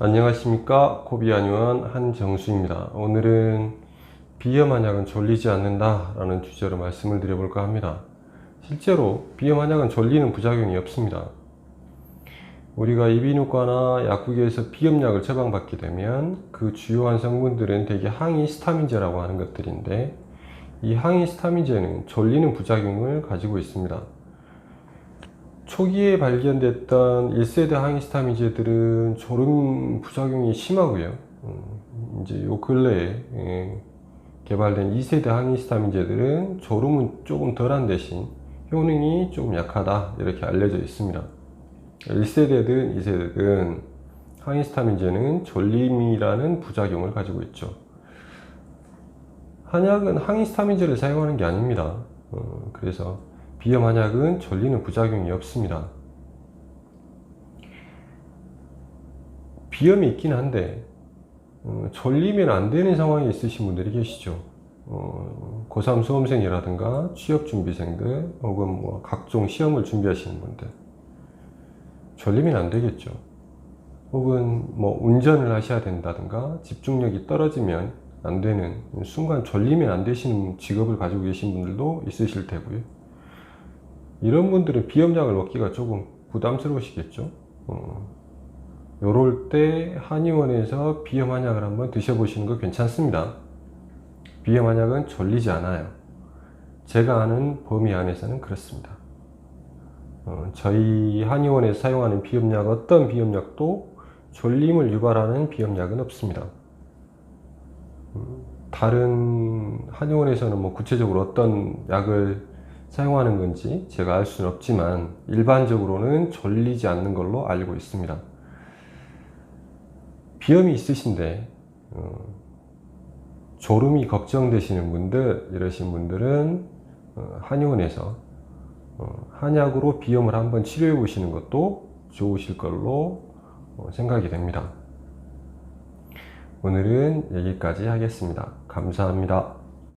안녕하십니까 코비아니원 한정수입니다. 오늘은 비염 한약은 졸리지 않는다 라는 주제로 말씀을 드려볼까 합니다. 실제로 비염 한약은 졸리는 부작용이 없습니다. 우리가 이비인후과나 약국에서 비염약을 처방받게 되면 그 주요한 성분들은 대개 항히스타민제라고 하는 것들인데 이 항히스타민제는 졸리는 부작용을 가지고 있습니다. 초기에 발견됐던 1세대 항히스타민제들은 졸음 부작용이 심하고요. 음, 이제 요 근래에 예, 개발된 2세대 항히스타민제들은 졸음은 조금 덜한 대신 효능이 조금 약하다 이렇게 알려져 있습니다. 1세대든 2세대든 항히스타민제는 졸림이라는 부작용을 가지고 있죠. 한약은 항히스타민제를 사용하는 게 아닙니다. 어, 그래서 비염 한약은 졸리는 부작용이 없습니다. 비염이 있긴 한데 어, 졸리면 안 되는 상황이 있으신 분들이 계시죠. 어, 고3 수험생이라든가 취업준비생들 혹은 뭐 각종 시험을 준비하시는 분들 졸리면 안 되겠죠. 혹은 뭐 운전을 하셔야 된다든가 집중력이 떨어지면 안 되는 순간 졸리면 안 되시는 직업을 가지고 계신 분들도 있으실 테고요. 이런 분들은 비염약을 먹기가 조금 부담스러우시겠죠. 어, 요럴 때 한의원에서 비염 한약을 한번 드셔보시는 거 괜찮습니다. 비염 한약은 졸리지 않아요. 제가 아는 범위 안에서는 그렇습니다. 어, 저희 한의원에서 사용하는 비염약 어떤 비염약도 졸림을 유발하는 비염약은 없습니다. 음, 다른 한의원에서는 뭐 구체적으로 어떤 약을 사용하는 건지 제가 알 수는 없지만 일반적으로는 졸리지 않는 걸로 알고 있습니다. 비염이 있으신데 어, 졸음이 걱정되시는 분들 이러신 분들은 어, 한의원에서 어, 한약으로 비염을 한번 치료해 보시는 것도 좋으실 걸로 어, 생각이 됩니다. 오늘은 여기까지 하겠습니다. 감사합니다.